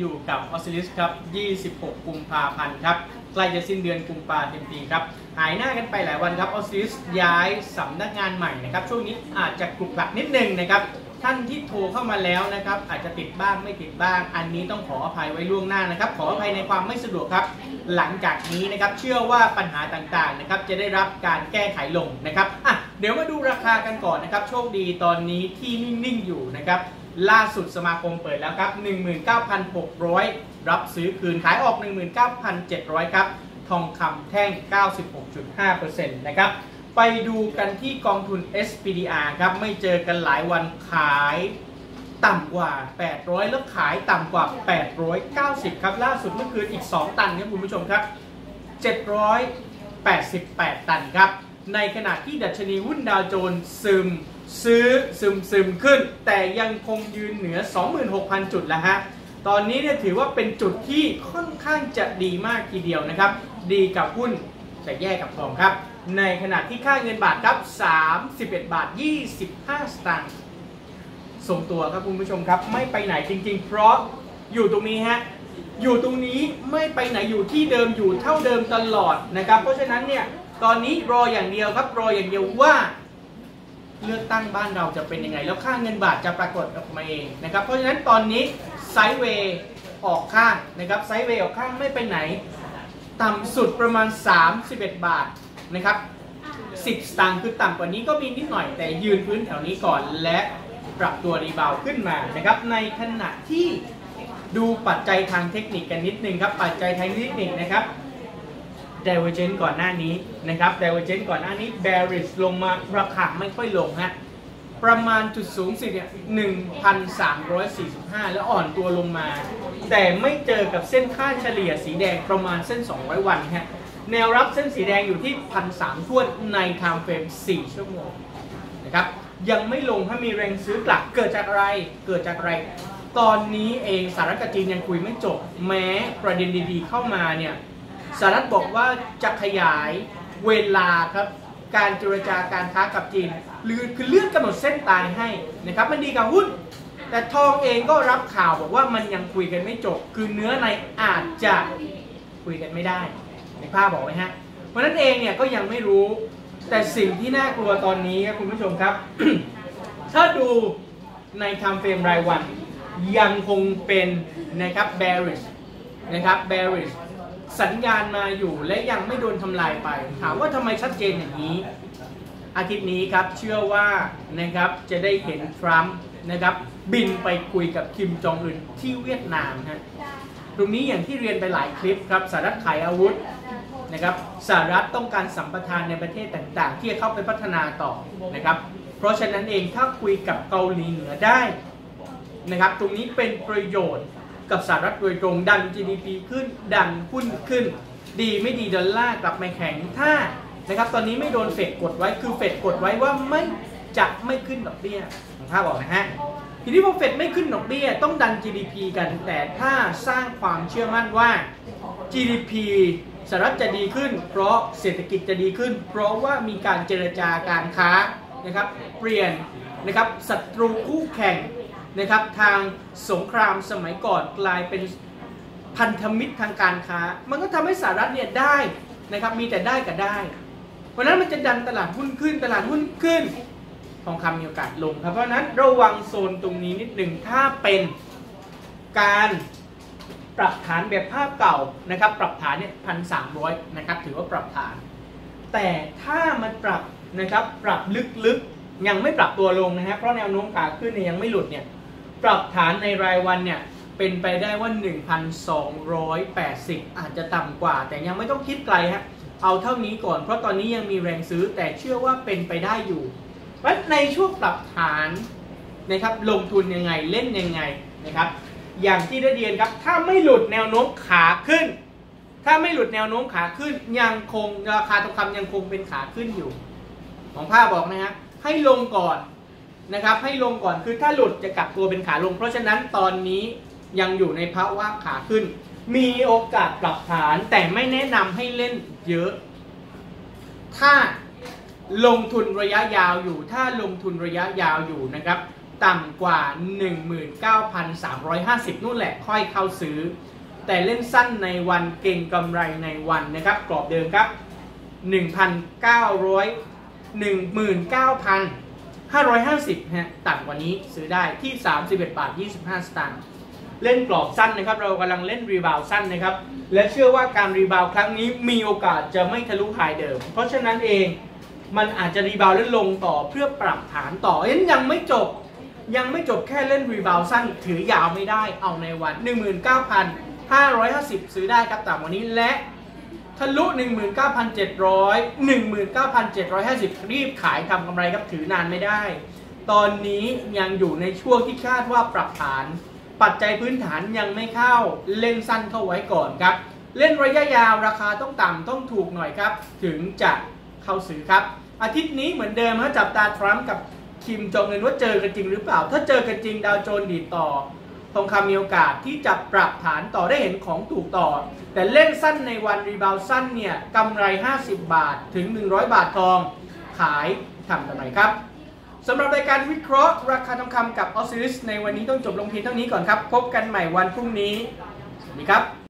อยู่กับออสซิลิสครับ 26 กุมภาพันธ์ครับ ใกล้จะสิ้นเดือนกุมภาเต็มทีครับ หายหน้ากันไปหลายวันครับออสซิลิสย้ายสำนักงานใหม่นะครับ ช่วงนี้อาจจะกรุบกรับนิดนึงนะครับ ท่านที่โทรเข้ามาแล้วนะครับ อาจจะติดบ้างไม่ติดบ้าง อันนี้ต้องขออภัยไว้ล่วงหน้านะครับ ขออภัยในความไม่สะดวกครับ หลังจากนี้นะครับ เชื่อว่าปัญหาต่างๆนะครับ จะได้รับการแก้ไขลงนะครับ อะ เดี๋ยวมาดูราคากันก่อนนะครับ โชคดีตอนนี้ที่นิ่งๆอยู่นะครับ ล่าสุดสมาคมเปิดแล้วครับ 19,600 รับซื้อคืนขายออก 19,700 ครับ ทองคำแท่ง 96.5%นะครับ ไปดูกันที่กองทุน SPDR ครับ ไม่เจอกันหลายวันขายต่ำกว่า 800 แล้วขายต่ำกว่า 890 ครับ ล่าสุดเมื่อคืนอีก 2 ตันครับคุณผู้ชมครับ 788 ตันครับ ในขณะที่ดัชนีหุ้นดาวโจนส์ซึม ซื้อซึมซึมขึ้น แต่ยังคงยืนเหนือ 26,000 จุดแล้วฮะ ตอนนี้เนี่ยถือว่าเป็นจุดที่ค่อนข้างจะดีมากทีเดียวนะครับ ดีกับหุ้นแต่แย่กับทองครับ ในขณะที่ค่าเงินบาทครับ 31 บาท 25 สตางค์ส่งตัวครับคุณผู้ชมครับ ไม่ไปไหนจริง ๆ เพราะอยู่ตรงนี้ฮะอยู่ตรงนี้ไม่ไปไหนอยู่ที่เดิมอยู่เท่าเดิมตลอดนะครับ เพราะฉะนั้นเนี่ยตอนนี้รออย่างเดียวครับรออย่างเดียวว่า เลือกตั้งบ้านเราจะเป็นยังไง แล้วค่าเงินบาทจะปรากฏออกมาเองนะครับ เพราะฉะนั้นตอนนี้ไซด์เวย์ออกข้างนะครับไซด์เวย์ออกข้างไม่ไปไหน ต่ำสุดประมาณ 31 บาทนะครับ10สตางค์คือต่ำกว่านี้ก็มีนิดหน่อยแต่ยืนพื้นแถวนี้ก่อนและปรับตัวรีบาวขึ้นมานะครับ ในขณะที่ดูปัจจัยทางเทคนิคกันนิดนึงครับ ปัจจัยทางเทคนิคนะครับ divergent ก่อนหน้านี้นะครับ divergent ก่อนหน้านี้ bearish ลงมาราคาไม่ค่อยลงฮะประมาณจุดสูงสุดเนี่ย1,345 แล้วอ่อนตัวลงมา แต่ไม่เจอกับเส้นค่าเฉลี่ยสีแดงประมาณเส้น 200 วันฮะแนวรับเส้นสีแดงอยู่ที่1,300ท้วนใน time frame 4ชั่วโมงนะครับยังไม่ลงถ้ามีแรงซื้อกลับเกิดจากอะไรเกิดจากอะไร ตอนนี้เองสหรัฐกับจีนยังคุยไม่จบ แม้ประเด็นดีๆเข้ามาเนี่ย สหรัฐบอกว่าจะขยายเวลาครับการเจรจาการค้ากับจีน หรือคือเลื่อนกำหนดเส้นตายให้นะครับมันดีกับหุ้น แต่ทองเองก็รับข่าวบอกว่ามันยังคุยกันไม่จบ คือเนื้อในอาจจะคุยกันไม่ได้ในภาพบอกไว้ฮะเพราะนั้นเองเนี่ยก็ยังไม่รู้แต่สิ่งที่น่ากลัวตอนนี้ครับคุณผู้ชมครับ ถ้าดูในไทม์เฟรมรายวัน ยังคงเป็นนะครับ bearish นะครับ bearish สัญญาณมาอยู่และยังไม่โดนทำลายไป ถามว่าทำไมชัดเจนอย่างนี้ อาทิตย์นี้ครับเชื่อว่านะครับจะได้เห็นทรัมป์นะครับบินไปคุยกับคิมจองอึนที่เวียดนามฮะตรงนี้อย่างที่เรียนไปหลายคลิปครับสหรัฐขายอาวุธนะครับสหรัฐต้องการสัมปทานในประเทศต่างๆ ที่จะเข้าไปพัฒนาต่อนะครับ เพราะฉะนั้นเองถ้าคุยกับเกาหลีเหนือได้นะครับ ตรงนี้เป็นประโยชน์ กับสหรัฐโดยตรงดัน GDP ขึ้นดันหุ้นขึ้น ดีไม่ดีดอลลาร์กลับมาแข็งถ้านะครับตอนนี้ไม่โดนเฟดกดไว้คือเฟดกดไว้ว่าไม่จะไม่ขึ้นดอกเบี้ยของภาพบอกนะฮะทีนี้พอเฟดไม่ขึ้นดอกเบี้ยต้องดัน GDP กันแต่ถ้าสร้างความเชื่อมั่นว่า GDP สหรัฐจะดีขึ้น เพราะเศรษฐกิจจะดีขึ้น เพราะว่ามีการเจรจาการค้านะครับเปลี่ยนนะครับศัตรูคู่แข่ง นะครับทางสงครามสมัยก่อนกลายเป็นพันธมิตรทางการค้า มันก็ทำให้สหรัฐเนี่ยได้นะครับมีแต่ได้กับได้ เพราะนั้นมันจะดันตลาดหุ้นขึ้นตลาดหุ้นขึ้นทองคำมีโอกาสลงครับเพราะนั้นระวังโซนตรงนี้นิดหนึ่งถ้าเป็นการปรับฐานแบบภาพเก่านะครับ ปรับฐานเนี่ยพันสามร้อยนะครับ ถือว่าปรับฐาน แต่ถ้ามันปรับนะครับ ปรับลึกๆ ยังไม่ปรับตัวลงนะฮะ เพราะแนวโน้มขาขึ้นเนี่ยยังไม่หลุดเนี่ย ปรับฐานในรายวันเนี่ยเป็นไปได้ว่า 1,280 อาจจะต่ำกว่า แต่ยังไม่ต้องคิดไกลฮะเอาเท่านี้ก่อน เพราะตอนนี้ยังมีแรงซื้อแต่เชื่อว่าเป็นไปได้อยู่เพราะในช่วงปรับฐานนะครับลงทุนยังไงเล่นยังไงนะครับ อย่างที่ได้เรียนครับ ถ้าไม่หลุดแนวโน้มขาขึ้น ถ้าไม่หลุดแนวโน้มขาขึ้นยังคงราคาทองคำยังคงเป็นขาขึ้นอยู่ ของภาบอกนะฮะให้ลงก่อน นะครับให้ลงก่อนคือถ้าหลุดจะกลับตัวเป็นขาลง เพราะฉะนั้นตอนนี้ยังอยู่ในภาวะขาขึ้น มีโอกาสปรับฐานแต่ไม่แนะนำให้เล่นเยอะ ถ้าลงทุนระยะยาวอยู่ ถ้าลงทุนระยะยาวอยู่นะครับ ต่ำกว่า 19,350 นู่นแหละค่อยเข้าซื้อ แต่เล่นสั้นในวันเก่งกำไรในวันนะครับ กรอบเดิมครับ 1,900 550ฮะต่ำกว่านี้ซื้อได้ที่ 31 บาท 25 สตางค์เล่นกรอบสั้นนะครับ เรากำลังเล่นรีบาวสั้นนะครับ และเชื่อว่าการรีบาวครั้งนี้มีโอกาสจะไม่ทะลุไฮเดิม เพราะฉะนั้นเองมันอาจจะรีบาวและลงต่อเพื่อปรับฐานต่อเอ้นยังไม่จบ ยังไม่จบแค่เล่นรีบาวสั้น ถือยาวไม่ได้เอาในวัน 19,550 ซื้อได้ครับต่ำกว่านี้และ ทะลุ 19,700 19,750 รีบขายทำกำไรครับถือนานไม่ได้ ตอนนี้ยังอยู่ในช่วงที่คาดว่าปรับฐาน ปัจจัยพื้นฐานยังไม่เข้า เล่นสั้นเข้าไว้ก่อนครับ เล่นระยะยาวราคาต้องต่ำต้องถูกหน่อยครับ ถึงจะเข้าซื้อครับ อาทิตย์นี้เหมือนเดิมฮะจับตาทรัมป์กับคิมจองเงินว่าเจอกันจริงหรือเปล่า ถ้าเจอกันจริงดาวโจนส์ดีต่อ ทองคำมีโอกาสที่จะปรับฐานต่อได้เห็นของถูกต่อ แต่เล่นสั้นในวันรีบาวสั้นเนี่ยกำไร 50 บาทถึง 100 บาททอง ขายทำกำไรครับสำหรับรายการวิเคราะห์ราคาทองคำกับออสซิลิสในวันนี้ต้องจบลงเพียงเท่านี้ก่อนครับ พบกันใหม่วันพรุ่งนี้ สวัสดีครับ